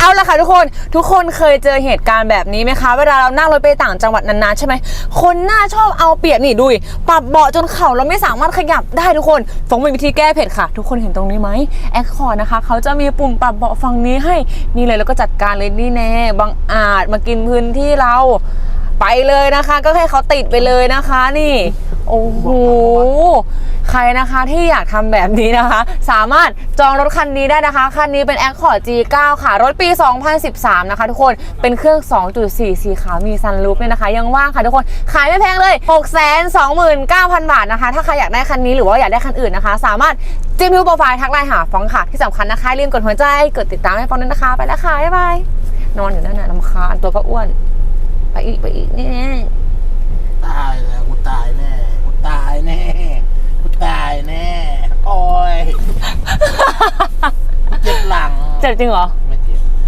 เอาละค่ะทุกคน ทุกคนเคยเจอเหตุการณ์แบบนี้ไหมคะ เวลาเรานั่งรถไปต่างจังหวัดนานๆใช่ไหม คนหน้าชอบเอาเปรียบนี่ดูปรับเบาะจนเข่าเราไม่สามารถขยับได้ทุกคนฟงมีวิธีแก้เผ็ดค่ะ ทุกคนเห็นตรงนี้ไหมแอคคอร์นะคะ เขาจะมีปุ่มปรับเบาะฝั่งนี้ให้ นี่เลยแล้วก็จัดการเลยนี่แน่บางอาจมากินพื้นที่เราไปเลยนะคะ ก็ให้เขาติดไปเลยนะคะ นี่ โอ้โห ใครนะคะที่อยากทำแบบนี้นะคะ สามารถจองรถคันนี้ได้นะคะ คันนี้เป็น Accord G9 ค่ะ รถปี 2013 นะคะทุกคนเป็นเครื่อง 2.4 สีขาวมีซันรูฟเนี่ยนะคะ ยังว่างค่ะทุกคนขายไม่แพงเลย 629,000 บาทนะคะ ถ้าใครอยากได้คันนี้หรือว่าอยากได้คันอื่นนะคะ สามารถจิ้มดูโปรไฟล์ทักไลน์หาฟองค่ะ ที่สำคัญนะคะอย่าลืมกดหัวใจกดติดตามให้ฟองด้วยนะคะ ไปแล้วค่ะบ๊ายบายนอนอยู่นั่นน่ะลำคาญตัวก็อ้วน ไปอีกไปอีกนี่ ตายแล้วกูตายแน่กูตายแน่กูตาย แน่โอ้